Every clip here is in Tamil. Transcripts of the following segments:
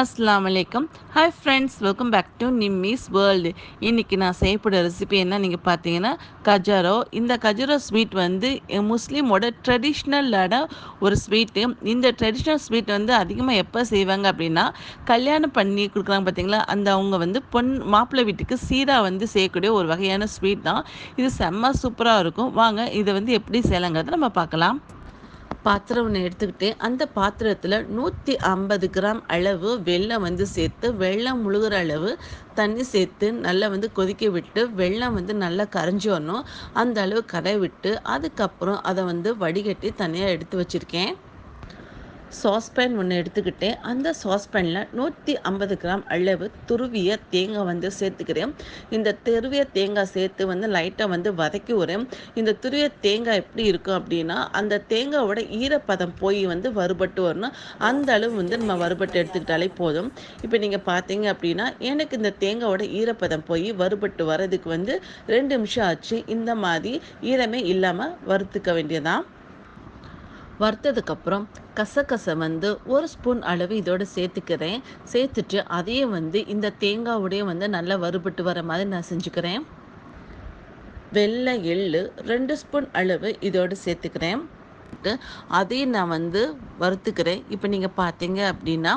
அஸ்லாம் வலைக்கம் hi friends welcome back to Nimmi's world இன்றைக்கி நான் செய்யப்படுற ரெசிபி என்ன நீங்கள் பார்த்தீங்கன்னா கஜாரோ. இந்த கஜாரோ ஸ்வீட் வந்து முஸ்லீமோட ட்ரெடிஷ்னலான ஒரு ஸ்வீட்டு இந்த ட்ரெடிஷ்னல் ஸ்வீட் வந்து அதிகமாக எப்போ செய்வாங்க அப்படின்னா கல்யாணம் பண்ணி கொடுக்குறாங்க பார்த்தீங்களா அந்த அவங்க வந்து பொன் மாப்பிள்ளை வீட்டுக்கு சீராக வந்து செய்யக்கூடிய ஒரு வகையான ஸ்வீட் தான். இது செம்ம சூப்பராக இருக்கும். வாங்க இதை வந்து எப்படி செய்யலாங்கிறத நம்ம பார்க்கலாம். பாத்திரம் ஒன்று எடுத்துக்கிட்டு அந்த பாத்திரத்தில் நூற்றி ஐம்பது கிராம் அளவு வெள்ளம் வந்து சேர்த்து வெள்ளம் முழுகிற அளவு தண்ணி சேர்த்து நல்லா வந்து கொதிக்க விட்டு வெள்ளம் வந்து நல்லா கரைஞ்சி வரணும். அந்த அளவு கரை விட்டு அதுக்கப்புறம் அதை வந்து வடிகட்டி தனியாக எடுத்து வச்சுருக்கேன். சாஸ்பேன் ஒன்று எடுத்துக்கிட்டேன் அந்த சாஸ்பேனில் நூற்றி ஐம்பது கிராம் அளவு துருவிய தேங்காய் வந்து சேர்த்துக்கிறேன். இந்த துருவிய தேங்காய் சேர்த்து வந்து லைட்டாக வந்து வதக்கி விடுறேன். இந்த துருவிய தேங்காய் எப்படி இருக்கும் அப்படின்னா அந்த தேங்காயோட ஈரப்பதம் போய் வந்து வறுபட்டு வரணும். அந்த அளவு வந்து நம்ம வறுபட்டு எடுத்துக்கிட்டாலே போதும். இப்போ நீங்கள் பார்த்தீங்க அப்படின்னா எனக்கு இந்த தேங்காயோட ஈரப்பதம் போய் வறுபட்டு வரதுக்கு வந்து ரெண்டு நிமிஷம் ஆச்சு. இந்த மாதிரி ஈரமே இல்லாமல் வறுத்துக்க வேண்டியதான் வறுத்ததுக்கப்புறம் கசகசை வந்து ஒரு ஸ்பூன் அளவு இதோடு சேர்த்துக்கிறேன். சேர்த்துட்டு அதையும் வந்து இந்த தேங்காவுடைய வந்து நல்லா வறுபட்டு வர மாதிரி நான் செஞ்சுக்கிறேன். வெள்ளை எள்ளு ரெண்டு ஸ்பூன் அளவு இதோடு சேர்த்துக்கிறேன். அதையும் நான் வந்து வறுத்துக்கிறேன். இப்போ நீங்கள் பார்த்தீங்க அப்படின்னா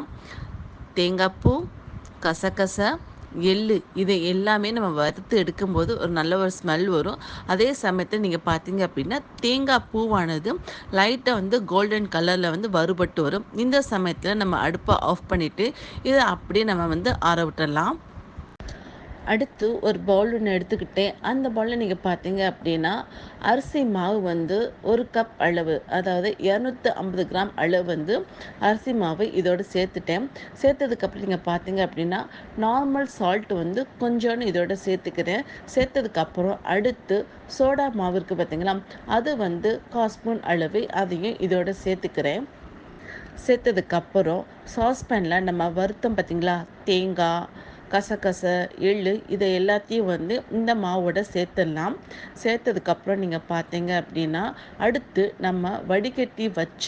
தேங்காய் பூ கசகசை எள்ளு இதை எல்லாமே நம்ம வறுத்து எடுக்கும்போது ஒரு நல்ல ஒரு ஸ்மெல் வரும். அதே சமயத்தில் நீங்கள் பார்த்தீங்க அப்படின்னா தேங்காய் பூவானது லைட்டாக வந்து கோல்டன் கலரில் வந்து வறுபட்டு வரும். இந்த சமயத்தில் நம்ம அடுப்பை ஆஃப் பண்ணிவிட்டு இதை அப்படியே நம்ம வந்து ஆற விட்டுடலாம். அடுத்து ஒரு பவுல் ஒன்று எடுத்துக்கிட்டேன் அந்த பவுலில் நீங்கள் பார்த்தீங்க அப்படின்னா அரிசி மாவு வந்து ஒரு கப் அளவு அதாவது இரநூத்தி ஐம்பது கிராம் அளவு வந்து அரிசி மாவு இதோடு சேர்த்துட்டேன். சேர்த்ததுக்கப்புறம் நீங்கள் பார்த்தீங்க அப்படின்னா நார்மல் சால்ட் வந்து கொஞ்சோன்னு இதோட சேர்த்துக்கிறேன். சேர்த்ததுக்கப்புறம் அடுத்து சோடா மாவு இருக்குது பார்த்தீங்களா அது வந்து காஸ்பூன் அளவு அதையும் இதோட சேர்த்துக்கிறேன். சேர்த்ததுக்கப்புறம் சாஸ்பேனில் நம்ம வருத்தம் பார்த்திங்களா தேங்காய் கசகச எள்ளு இதை எல்லாத்தையும் வந்து இந்த மாவோட சேர்த்துடலாம். சேர்த்ததுக்கப்புறம் நீங்கள் பார்த்தீங்க அப்படின்னா அடுத்து நம்ம வடிகட்டி வச்ச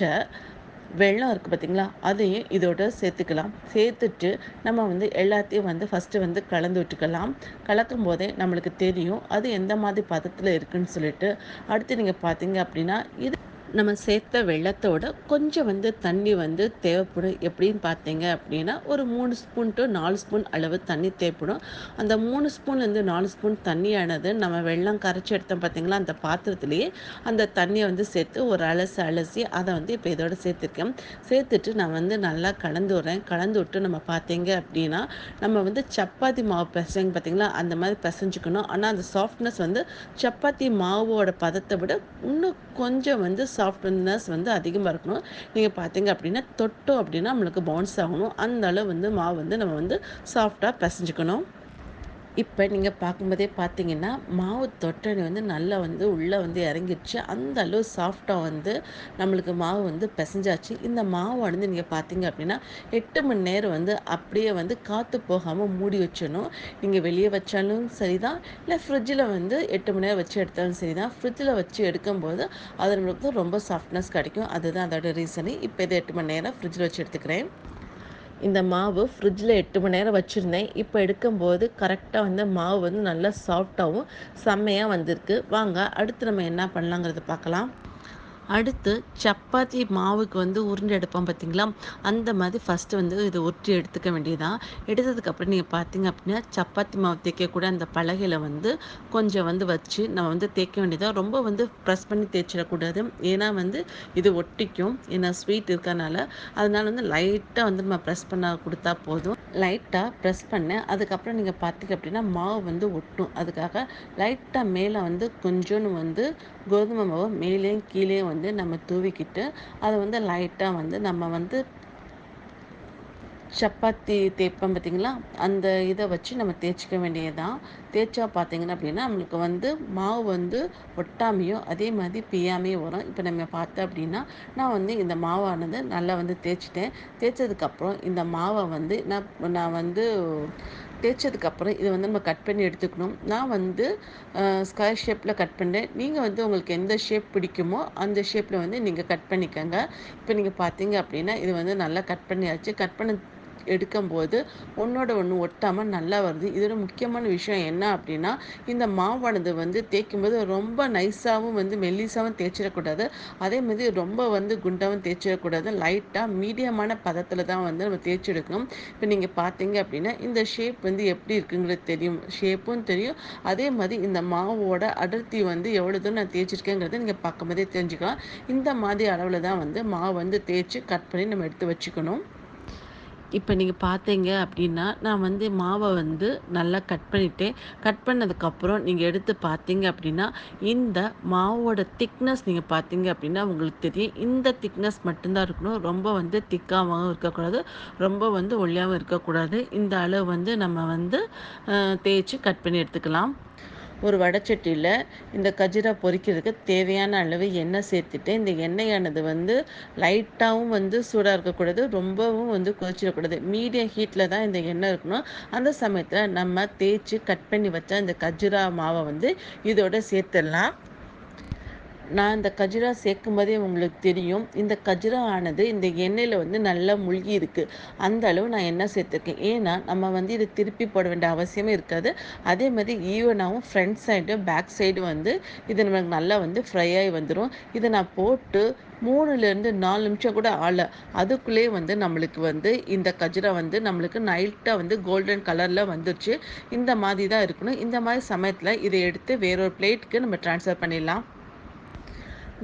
வெள்ளம் இருக்குது பார்த்திங்களா அதையும் இதோட சேர்த்துக்கலாம். சேர்த்துட்டு நம்ம வந்து எல்லாத்தையும் வந்து ஃபஸ்ட்டு வந்து கலந்து விட்டுக்கலாம். கலக்கும் போதே நம்மளுக்கு தெரியும் அது எந்த மாதிரி பதத்தில் இருக்குதுன்னு சொல்லிட்டு. அடுத்து நீங்கள் பார்த்தீங்க அப்படின்னா இது நம்ம சேர்த்த வெள்ளத்தோட கொஞ்சம் வந்து தண்ணி வந்து தேவைப்படும். எப்படின்னு பார்த்தீங்க அப்படின்னா ஒரு மூணு ஸ்பூன் டு நாலு ஸ்பூன் அளவு தண்ணி தேவைப்படும் அந்த மூணு ஸ்பூன்லேருந்து நாலு ஸ்பூன் தண்ணியானது நம்ம வெள்ளம் கரைச்சி எடுத்தோம் பார்த்தீங்களா அந்த பாத்திரத்துலேயே அந்த தண்ணியை வந்து சேர்த்து ஒரு அலசி அலசி அதை வந்து இப்போ இதோட சேர்த்துருக்கேன். சேர்த்துட்டு நான் வந்து நல்லா கலந்து விட்றேன். கலந்து விட்டு நம்ம பார்த்தீங்க அப்படின்னா நம்ம வந்து சப்பாத்தி மாவு பிசைங்க பார்த்தீங்களா அந்த மாதிரி பிசைஞ்சுக்கணும். ஆனால் அந்த சாஃப்ட்னஸ் வந்து சப்பாத்தி மாவோட பதத்தை விட இன்னும் கொஞ்சம் வந்து சாஃப்ட்னஸ் வந்து அதிகமாக இருக்கணும். நீங்கள் பார்த்தீங்க அப்படின்னா தொட்டோம் அப்படின்னா நம்மளுக்கு பவுன்ஸ் ஆகணும். அந்த அளவு வந்து மாவு வந்து நம்ம வந்து சாஃப்டாக பிசைஞ்சுக்கணும். இப்போ நீங்கள் பார்க்கும்போதே பார்த்தீங்கன்னா மாவு தொட்டணி வந்து நல்லா வந்து உள்ளே வந்து இறங்கிடுச்சு. அந்த அளவு சாஃப்டாக வந்து நம்மளுக்கு மாவு வந்து பிசைஞ்சாச்சு. இந்த மாவானது நீங்கள் பார்த்தீங்க அப்படின்னா எட்டு மணி நேரம் வந்து அப்படியே வந்து காற்று போகாமல் மூடி வச்சிடணும். நீங்கள் வெளியே வச்சாலும் சரி தான் இல்லை ஃப்ரிட்ஜில் வந்து எட்டு மணி நேரம் வச்சு எடுத்தாலும் சரி தான் ஃப்ரிட்ஜில் வச்சு எடுக்கும்போது அது நம்மளுக்கு ரொம்ப சாஃப்ட்னஸ் கிடைக்கும். அதுதான் அதோட ரீசனு இப்போ இது எட்டு மணி நேரம் ஃப்ரிட்ஜில் வச்சு எடுத்துக்கிறேன். இந்த மாவு ஃப்ரிட்ஜில் எட்டு மணி நேரம் வச்சுருந்தேன். இப்போ எடுக்கும்போது கரெக்டாக வந்து மாவு வந்து நல்லா சாஃப்டாகவும் செம்மையாக வந்திருக்கு. வாங்க அடுத்து நம்ம என்ன பண்ணலாங்கிறத பார்க்கலாம். அடுத்து சப்பாத்தி மாவுக்கு வந்து உருண்டை எடுப்போம் பார்த்தீங்களா? அந்த மாதிரி ஃபஸ்ட்டு வந்து இதை உருட்டி எடுத்துக்க வேண்டியதான் எடுத்ததுக்கப்புறம் நீங்கள் பார்த்தீங்க அப்படின்னா சப்பாத்தி மாவு தேய்க்கக்கூட அந்த பலகையில் வந்து கொஞ்சம் வந்து வச்சு நம்ம வந்து தேய்க்க வேண்டியதாக ரொம்ப வந்து ப்ரெஸ் பண்ணி தேய்ச்சிடக்கூடாது. ஏன்னா வந்து இது ஒட்டிக்கும். ஏன்னா ஸ்வீட் இருக்கனால. அதனால வந்து லைட்டாக வந்து நம்ம ப்ரெஸ் பண்ண கொடுத்தா போதும். லைட்டாக ப்ரெஸ் பண்ணேன் அதுக்கப்புறம் நீங்கள் பார்த்தீங்க அப்படின்னா மாவு வந்து ஒட்டும். அதுக்காக லைட்டாக மேலே வந்து கொஞ்சோன்னு வந்து கோதுமை மாவு மேலேயும் கீழேயும் வந்து நம்ம தூவிக்கிட்டு அதை வந்து லைட்டாக வந்து நம்ம வந்து சப்பாத்தி தேய்ப்போம் பார்த்திங்களா? அந்த இதை வச்சு நம்ம தேய்ச்சிக்க வேண்டியதுதான். தேய்ச்சா பார்த்திங்கன்னா அப்படின்னா நம்மளுக்கு வந்து மாவு வந்து ஒட்டாமையும் அதே மாதிரி பியாமையும் வரும். இப்போ நம்ம பார்த்தோம் அப்படின்னா நான் வந்து இந்த மாவானது நல்லா வந்து தேய்ச்சிட்டேன். தேய்ச்சதுக்கப்புறம் இந்த மாவை வந்து நான் நான் வந்து தேய்ச்சதுக்கப்புறம் இதை வந்து நம்ம கட் பண்ணி எடுத்துக்கணும். நான் வந்து ஸ்கொயர் ஷேப்பில் கட் பண்ணேன். நீங்கள் வந்து உங்களுக்கு எந்த ஷேப் பிடிக்குமோ அந்த ஷேப்பில் வந்து நீங்கள் கட் பண்ணிக்கோங்க. இப்போ நீங்கள் பார்த்தீங்க அப்படின்னா இது வந்து நல்லா கட் பண்ணியாச்சு. கட் பண்ண எடுக்கும்போது ஒன்றோட ஒன்று ஒட்டாமல் நல்லா வருது. இதோட முக்கியமான விஷயம் என்ன அப்படின்னா இந்த மாவானது வந்து தேய்க்கும்போது ரொம்ப நைஸாகவும் வந்து மெல்லிசாகவும் தேய்ச்சிடக்கூடாது. அதே மாதிரி ரொம்ப வந்து குண்டாகவும் தேய்ச்சிடக்கூடாது. லைட்டாக மீடியமான பதத்தில் தான் வந்து நம்ம தேய்ச்சி எடுக்கணும் இப்போ நீங்கள் பார்த்தீங்க அப்படின்னா இந்த ஷேப் வந்து எப்படி இருக்குங்கிறது தெரியும். ஷேப்பும் தெரியும். அதே மாதிரி இந்த மாவோட அடர்த்தி வந்து எவ்வளோ தூரம் நான் தேய்ச்சிருக்கேங்கிறத நீங்கள் பார்க்கும்போதே தெரிஞ்சுக்கலாம். இந்த மாதிரி அளவில் தான் வந்து மாவு வந்து தேய்ச்சி கட் பண்ணி நம்ம எடுத்து வச்சுக்கணும். இப்போ நீங்கள் பார்த்தீங்க அப்படின்னா நான் வந்து மாவை வந்து நல்லா கட் பண்ணிட்டேன். கட் பண்ணதுக்கப்புறம் நீங்கள் எடுத்து பார்த்தீங்க அப்படின்னா இந்த மாவோட திக்னஸ் நீங்கள் பார்த்தீங்க அப்படின்னா உங்களுக்கு தெரியும். இந்த திக்னஸ் மட்டும்தான் இருக்கணும். ரொம்ப வந்து திக்காகவும் இருக்கக்கூடாது. ரொம்ப வந்து ஒல்லியாகவும் இருக்கக்கூடாது. இந்த அளவு வந்து நம்ம வந்து தேய்ச்சி கட் பண்ணி எடுத்துக்கலாம். ஒரு வடச்சட்டியில் இந்த கஜிரா பொரிக்கிறதுக்கு தேவையான அளவு எண்ணெய் சேர்த்துட்டு இந்த எண்ணெயானது வந்து லைட்டாகவும் வந்து சூடாக இருக்கக்கூடாது ரொம்பவும் வந்து கொதிச்சிடக்கூடாது. மீடியம் ஹீட்டில் தான் இந்த எண்ணெய் இருக்கணும். அந்த சமயத்தில் நம்ம தேய்ச்சி கட் பண்ணி வச்ச இந்த கஜிரா மாவை வந்து இதோட சேர்த்துடலாம். நான் இந்த கஜிரா சேர்க்கும் போதே உங்களுக்கு தெரியும். இந்த கஜிரா ஆனது இந்த எண்ணெயில் வந்து நல்லா முழுகி இருக்குது அந்த அளவு நான் எண்ணெய் சேர்த்துருக்கேன். ஏன்னா நம்ம வந்து இதை திருப்பி போட வேண்டிய அவசியமே இருக்காது. அதே மாதிரி ஈவனாகவும் ஃப்ரண்ட் சைடு பேக் சைடு வந்து இது நமக்கு நல்லா வந்து ஃப்ரை ஆகி வந்துடும் இதை நான் போட்டு மூணுலேருந்து நாலு நிமிஷம் கூட ஆள அதுக்குள்ளேயே வந்து நம்மளுக்கு வந்து இந்த கஜ்ரா வந்து நம்மளுக்கு நைட்டாக வந்து கோல்டன் கலரில் வந்துருச்சு. இந்த மாதிரி தான் இருக்கணும். இந்த மாதிரி சமயத்தில் இதை எடுத்து வேறொரு பிளேட்டுக்கு நம்ம ட்ரான்ஸ்ஃபர் பண்ணிடலாம்.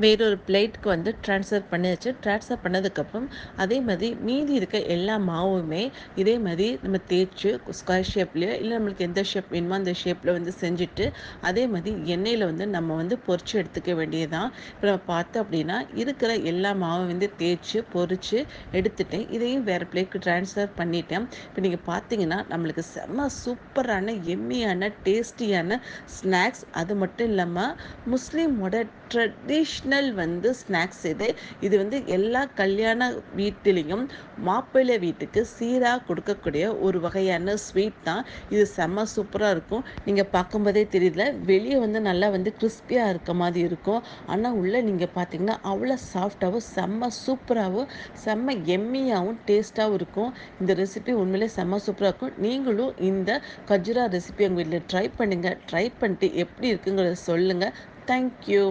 வேறொரு பிளேட்டுக்கு வந்து ட்ரான்ஸ்ஃபர் பண்ணியாச்சு. ட்ரான்ஸ்ஃபர் பண்ணதுக்கப்புறம் அதே மாதிரி மீதி இருக்க எல்லா மாவுமே இதே மாதிரி நம்ம தேய்ச்சி ஸ்கொயர் ஷேப்லேயோ இல்லை நம்மளுக்கு எந்த ஷேப் வேணுமோ அந்த ஷேப்பில் வந்து செஞ்சுட்டு அதே மாதிரி எண்ணெயில் வந்து நம்ம வந்து பொறிச்சு எடுத்துக்க வேண்டியதுதான். இப்போ நம்ம பார்த்தோம் அப்படின்னா இருக்கிற எல்லா மாவும் வந்து தேய்ச்சி பொறிச்சு எடுத்துட்டேன் இதையும் வேறு பிளேட்க்கு ட்ரான்ஸ்ஃபர் பண்ணிட்டேன். இப்போ நீங்கள் பார்த்தீங்கன்னா நம்மளுக்கு செம்ம சூப்பரான எம்மியான டேஸ்டியான ஸ்நாக்ஸ் அது மட்டும் இல்லாமல் முஸ்லீமோட ட்ரெடிஷ்னல் வந்து ஸ்நாக்ஸ் இது. இது வந்து எல்லா கல்யாண வீட்டிலையும் மாப்பிள்ளை வீட்டுக்கு சீராக கொடுக்கக்கூடிய ஒரு வகையான ஸ்வீட் தான். இது செம்ம சூப்பராக இருக்கும். நீங்கள் பார்க்கும்போதே தெரியல வெளியே வந்து நல்லா வந்து கிறிஸ்பியாக இருக்க மாதிரி இருக்கும். ஆனால் உள்ளே நீங்கள் பார்த்தீங்கன்னா அவ்வளோ சாஃப்டாகவும் செம்ம சூப்பராகவும் செம்ம எம்மியாகவும் டேஸ்ட்டாகவும் இருக்கும். இந்த ரெசிபி உண்மையிலே செம்ம சூப்பராக இருக்கும். நீங்களும் இந்த கஜுரா ரெசிபி உங்கள் வீட்டில் ட்ரை பண்ணுங்கள் ட்ரை பண்ணிட்டு எப்படி இருக்குங்கிறத சொல்லுங்கள் தேங்க்யூ